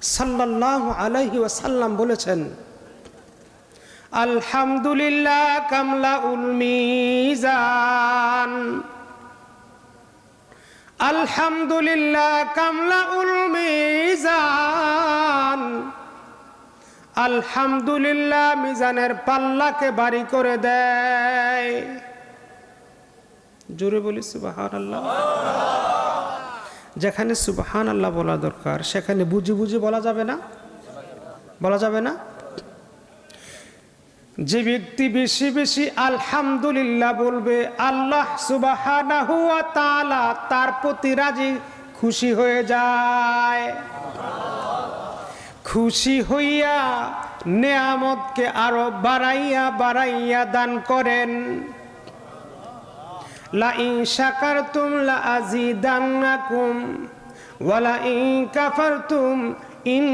সাল্লাল্লাহু আলাইহি ওয়াসাল্লাম বলেছেন, আলহামদুলিল্লাহ কামলা উল মিজান। আলহামদুলিল্লাহ কামলা উল মিজান। আলহামদুলিল্লাহ মিজানের পাল্লাকে বাড়ি করে দেয়। জোরে বলি সুবাহান আল্লাহ যেখানে সুবাহান আল্লাহ বলা দরকার, সেখানে বুঝে বুঝে বলা যাবে না? বলা যাবে না? যে ব্যক্তি বেশি বেশি আলহামদুলিল্লাহ বলবে, আল্লাহ সুবাহানাহু ওয়া তাআলা তার প্রতি রাজি, খুশি হয়ে যায়। খুশি হইয়া নেয়ামতকে আরও বাড়াইয়া বাড়াইয়া দান করেন। লা ইন শাকারতুম ইন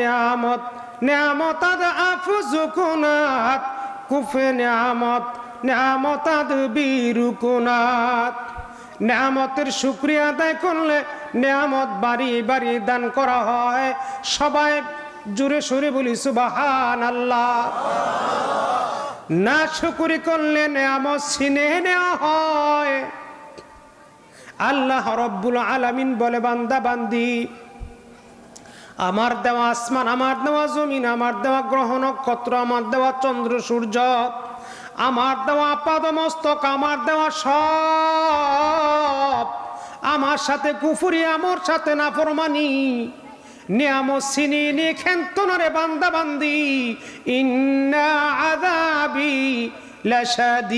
নিয়ামত নিয়ামত আদ আফজুকুনাত কুফে নিয়ামত নিয়ামত আদ বিরুকুনাত। নিয়ামতের শুক্রিয়া আদায় করলে নিয়ামত বাড়ি বাড়ি দান করা হয়। সবাই জুড়ে সুরে বলি সুবাহান আল্লাহ না শুকুরি করলে নিয়ামত ছিনে নেওয়া হয়। আল্লাহ রব্বুল আলামিন বলে, বান্দা, বান্দি, আমার দেওয়া আসমান, আমার দেওয়া জমিন, আমার দেওয়া গ্রহ নক্ষত্র, আমার দেওয়া চন্দ্র, সূর্য, আমার দেওয়া পাদমস্তক আমার দেওয়া সব, আমার সাথে কুফুরি, আমার সাথে না নাফরমানি নিয়ামত সিনি নি খেন্তনরে বান্দা বান্দি? ইন্না আযাবি লাশাদীদ।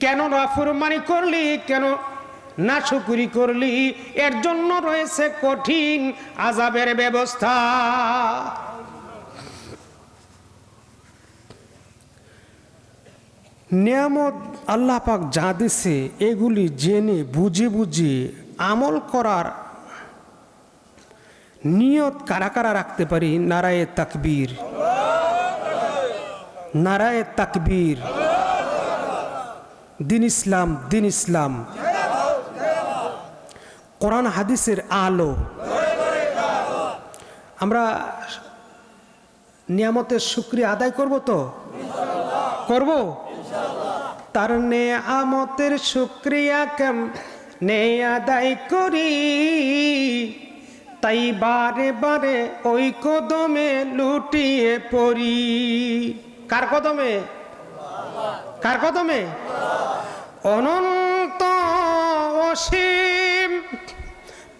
কেন নাফরমানি করলি? কেন না শুকুরি করলি? এর জন্য রয়েছে কঠিন আজাবের ব্যবস্থা। নিয়ামত আল্লাহ পাক যা দিছে, এগুলি জেনে বুঝে বুঝে আমল করার নিয়ত কারা কারা রাখতে পারি? নারায়ে তাকবীর। নারায়ে তাকবীর। দিন ইসলাম দিন ইসলাম। কোরআন হাদিসের আলো। আমরা নিয়ামতের শুক্রিয়া আদায় করব তো? করব? তার নেয়ামতের শুক্রিয়া কেম নে আদায় করি। তাই বারে বারে ওই কদমে লুটিয়ে পড়ি। কার কদমে? কার কদমে? অনন্ত অসীম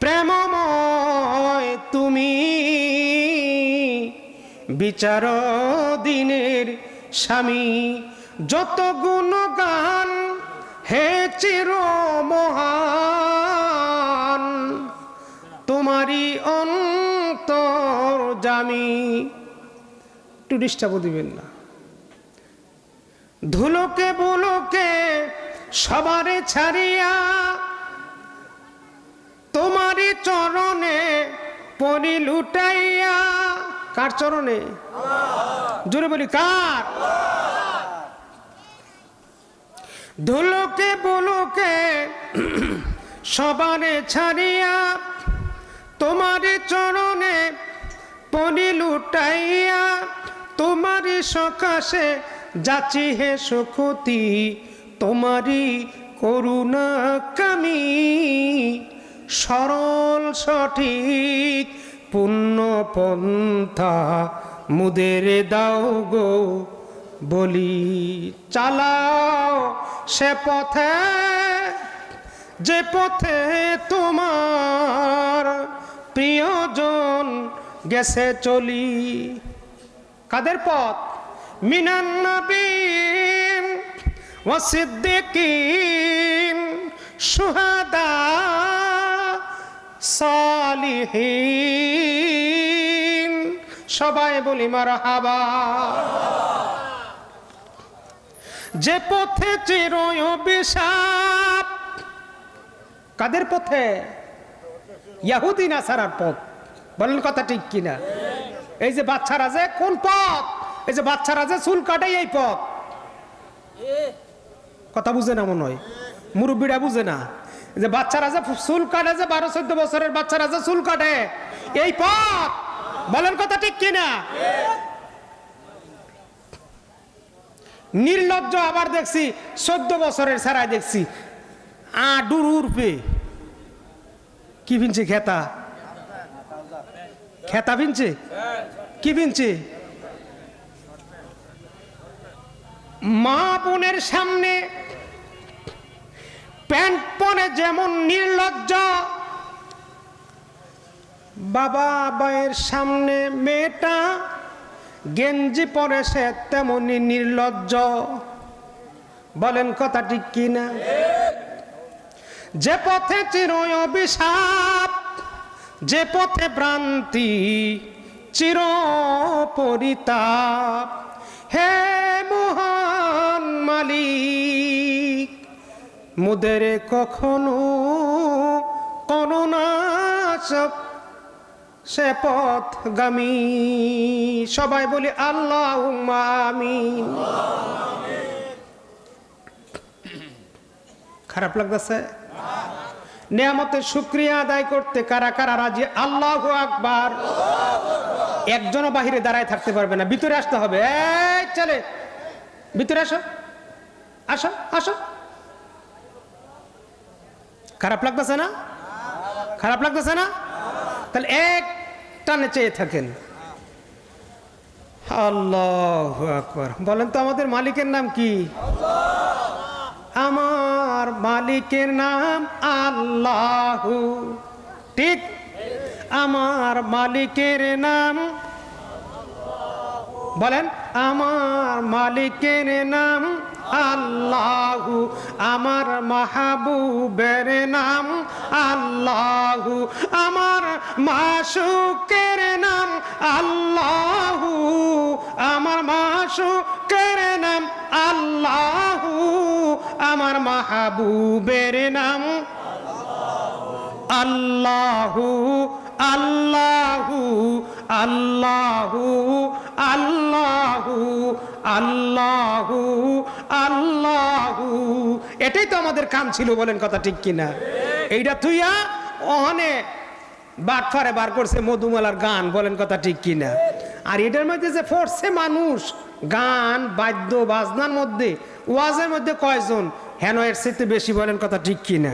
প্রেমময় তুমি। বিচার দিনের স্বামী, যত গুণগান হে চির মহান, তোমারই অন্তর জামি একটু ডিস্টার্ব দিবেন না। ধুলোকে বুলোকে সবারে ছাড়িয়া তোমারই চরণে পরি লুটাইয়া। কার চরণে? জোরে বলি, কার? ধুলোকে বুলোকে সবারে ছাড়িয়া তোমারই চরণে পনি লুটাইয়া তোমারই সকাশে যাচি হে সুখতি, তোমারই করুণা কামি। সরল, সঠিক পুণ্য পন্থা মুদের দাও গো বলি, চালাও সে পথে, যে পথে তোমার প্রিয়জন গেছে চলি। কাদের পথ? মিনান নবীন ওয়াসিদ্দিকিন সুহাদা সালিহিন। সবাই বলি, মারহাবা। যে পথে চিরয় অভিশাপ। কাদের পথে? ইয়াহুদি নাসারার পথ? বলেন কথা ঠিক কিনা? এই যে বাচ্চারা যে কোন পথ? এই যে বাচ্চারা যে চুল কাটে এই পথ। কথা বুঝে না মনে হয়? মুরব্বীরা বুঝে না? যে বাচ্চারা যে চুল কাটে যে বারো চোদ্দ বছরের বাচ্চারা যে চুল কাটে, এই পথ? বলেন কথা ঠিক কিনা? নির্লজ্জ আবার দেখছি, চোদ্দ বছরের ছাড়াই দেখছি। আ ডুর উর্পে কি ভিনছে খেতা? খেতা ভিনছে কি ভিনছে মা বোনের সামনে প্যান্ট পরে যেমন নির্লজ্জ বাবা বায়ের সামনে মেয়েটা গেঞ্জি পরে সে তেমনি নির্লজ্জ। বলেন কথা ঠিক কিনা? যে পথে চিরয় অভিশাপ, যে পথে ভ্রান্তি চির পরিতাপ। হে মহান মালিক, মুদের কখনো করোনা সব সে পথগামী। সবাই বলি আল্লাহ আমিন। খারাপ লাগতেছে? নিয়ামতের শুক্রিয়া আদায় করতে কারা কারা রাজি? আল্লাহ আকবার। একজনও বাহিরে দাঁড়ায় থাকতে পারবে না। ভিতরে আসতে হবে। চলে। ভিতরে আসো। আসো আসো। খারাপ লাগতেছে না? খারাপ লাগতেছে না? তাহলে এক টানে চেয়ে থাকেন। আল্লাহ আকবার। বলেন তো আমাদের মালিকের নাম কি? আমার মালিকের নাম আল্লাহু। ঠিক? আমার মালিকের নাম বলেন, আমার মালিকের নাম আল্লাহু, আমার মাহবুবের নাম আল্লাহু, আমার মাসুকের নাম আল্লাহু, আমার মাসুকের নাম আল্লাহু, আমার মাহবুবের নাম আল্লাহু আল্লাহু আল্লাহু আল্লাহু আল্লাহু আল্লাহু এটাই তো আমাদের কাম ছিল, বলেন কথা ঠিক কিনা? এইটা তুইয়া অহনে বাটফারে বার করছে মধুমালার গান, বলেন কথা ঠিক কিনা? আর এটার মধ্যে যে পড়ছে মানুষ, গান, বাদ্য, বাজনার মধ্যে, ওয়াজের মধ্যে কয়জন? হেন এর চেয়ে বেশি, বলেন কথা ঠিক কিনা?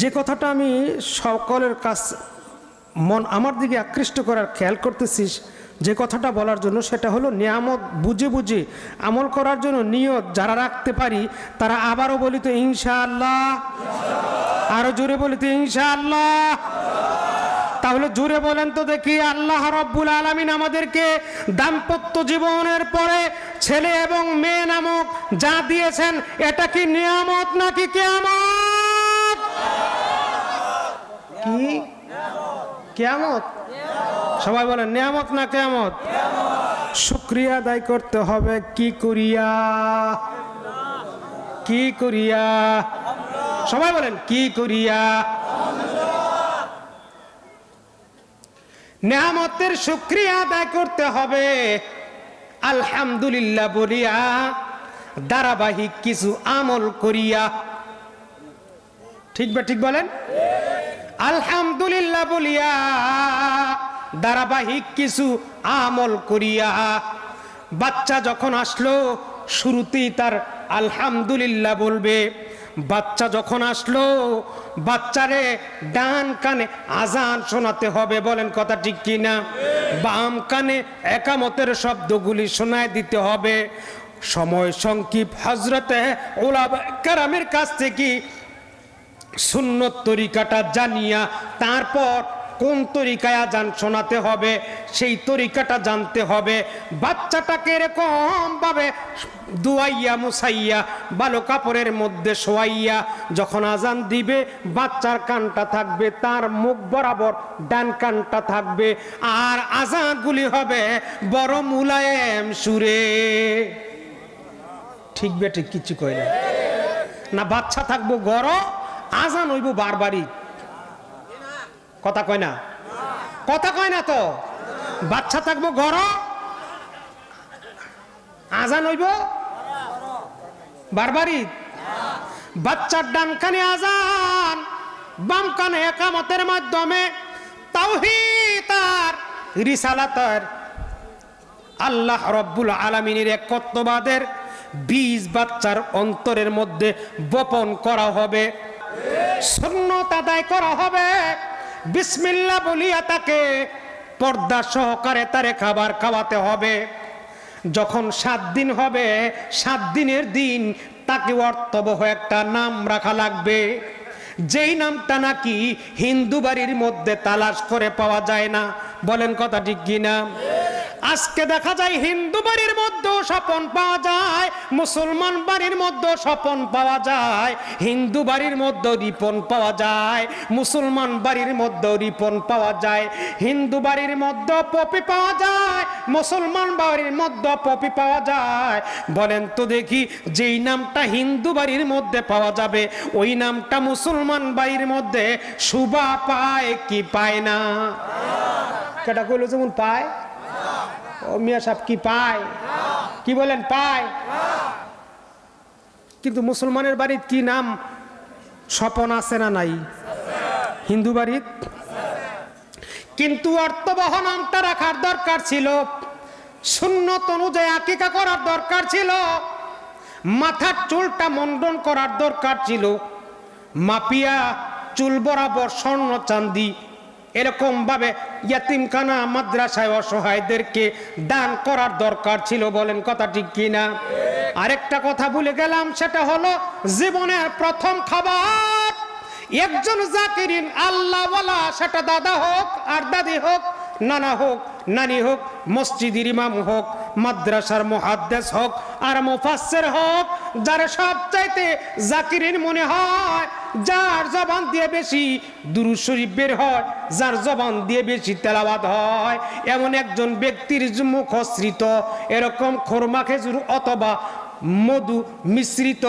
যে কথাটা আমি সকলের কাছ মন আমার দিকে আকৃষ্ট করার খেয়াল করতেছিস যে কথাটা বলার জন্য সেটা হলো নিয়ামত, বুঝে বুঝে আমল করার জন্য নিয়ত যারা রাখতে পারি, তারা আবারও বলিত ইনশাআল্লাহ। আরও জোরে বলিত ইনশাআল্লাহ। তাহলে জুড়ে বলেন তো দেখি, আল্লাহ রব্বুল আলমিন আমাদেরকে দাম্পত্য জীবনের পরে ছেলে এবং মেয়ে নামক যা দিয়েছেন, এটা কি নিয়ামত নাকি কেয়ামত? কি? কেয়ামত? সবাই বলেন, নিয়ামত না কেয়ামত? শুক্রিয়া আদায় করতে হবে, কি করিয়া? কি করিয়া? সবাই বলেন, কি করিয়া? নেয়ামতের শুক্রিয়া আদায় করতে হবে। আলহামদুলিল্লাহ বলিয়া, ধারাবাহিক কিছু আমল করিয়া। ঠিক বা ঠিক বলেন? আলহামদুলিল্লাহ বলিয়া ধারাবাহিক কিছু আমল করিয়া বাচ্চা যখন আসলো, শুরুতেই তার আলহামদুলিল্লাহ বলবে। বাচ্চা যখন আসলো, বাচ্চারে ডান কানে আজান শোনাতে হবে, বলেন কথা ঠিক কিনা? বাম কানে একামতের শব্দগুলি শোনায় দিতে হবে। সময় সংক্ষিপ হজরতে ওলা কারামের কাছ থেকে সুন্নত তরিকাটা জানিয়া তারপর কোন তরিকায় আজান শোনাতে হবে, সেই তরিকাটা জানতে হবে। বাচ্চাটাকে এরকম ভাবে দুয়াইয়া মুসাইয়া ভালো কাপড়ের মধ্যে শোয়াইয়া যখন আজান দিবে, বাচ্চার কানটা থাকবে, তার মুখ বরাবর ডান কানটা থাকবে, আর আজানগুলি হবে বড় মুলায়েম সুরে। ঠিক বে ঠিক কিছু কই না। না, বাচ্চা থাকব গরম আজান হইব বারবারই। কথা কয় না? কথা কয় না তো? বাচ্চা থাকব ঘর আজান হইব? বারবারই? বাচ্চার ডানখানে আজান বাম কানে একামতের মাধ্যমে তাওহীদ আর রিসালাতের আল্লাহ রব্বুল আলমিনের একত্ববাদের বীজ বাচ্চার অন্তরের মধ্যে বপন করা হবে। সুন্নত আদায় করা হবে। বিসমিল্লা বলিয়া তাকে পর্দা সহকারে তারে খাবার খাওয়াতে হবে। যখন সাত দিন হবে, সাত দিনের দিন তাকে অর্থবহ একটা নাম রাখা লাগবে। যেই নামটা নাকি হিন্দু বাড়ির মধ্যে তালাশ করে পাওয়া যায় না। বলেন কথা ঠিক কিনা? আজকে দেখা যায় হিন্দু বাড়ির মধ্যেও স্বপন পাওয়া যায়, মুসলমান বাড়ির মধ্যেও স্বপন পাওয়া যায়, হিন্দু বাড়ির মধ্যেও রিপন পাওয়া যায়, মুসলমান বাড়ির মধ্যেও রিপন পাওয়া যায়, হিন্দু বাড়ির মধ্যে পপি পাওয়া যায়, মুসলমান বাড়ির মধ্যে পপি পাওয়া যায়। বলেন তো দেখি, যেই নামটা হিন্দু বাড়ির মধ্যে পাওয়া যাবে, ওই নামটা মুসলমান বাড়ির মধ্যে শুভা পায় কি পায় না? কেটা কইলো যেমন পায়? মিয়া সাহেব, কি পায়? কি বলেন, পায়? কিন্তু মুসলমানের বাড়ির কি নাম? স্বপন আছে না নাই? হিন্দু বাড়ির? কিন্তু অর্থবহ নামটা রাখার দরকার ছিল। শূন্যত অনুযায়ী আকিকা করার দরকার ছিল। মাথার চুলটা মন্ডন করার দরকার ছিল। মাপিয়া চুল বরাবর স্বর্ণ চান্দি এরকম ভাবে ইয়াতিমখানা মাদ্রাসায় অসহায়দেরকে দান করার দরকার ছিল বলেন কথা ঠিক কিনা? আরেকটা কথা ভুলে গেলাম, সেটা হলো জীবনের প্রথম খাবার। একজন জাকিরিন আল্লাহ বলা সেটা দাদা হোক আর দাদি হোক, নানা হোক, নানি হোক, মসজিদের ইমাম হোক মাদ্রাসার মুহাদ্দেস হোক আর মুফাসসির হোক, যার সব চাইতে জাকিরিন মনে হয়, যার জবান দিয়ে বেশি দুরুদ শরীফ বের হয়, যার জবান দিয়ে বেশি তেলাওয়াত হয়। এমন একজন ব্যক্তির মুখশ্রিত, এরকম খোরমা খেজুর অথবা মধু মিশ্রিত,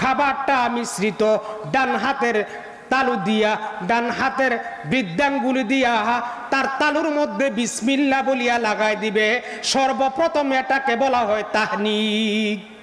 খাবারটা মিশ্রিত, ডান হাতের তালু দিয়া, ডান হাতের বৃদ্ধাঙ্গুলি দিয়া, তার তালুর মধ্যে বিসমিল্লা বলিয়া লাগাই দিবে। সর্বপ্রথম এটাকে বলা হয় তাহনিক।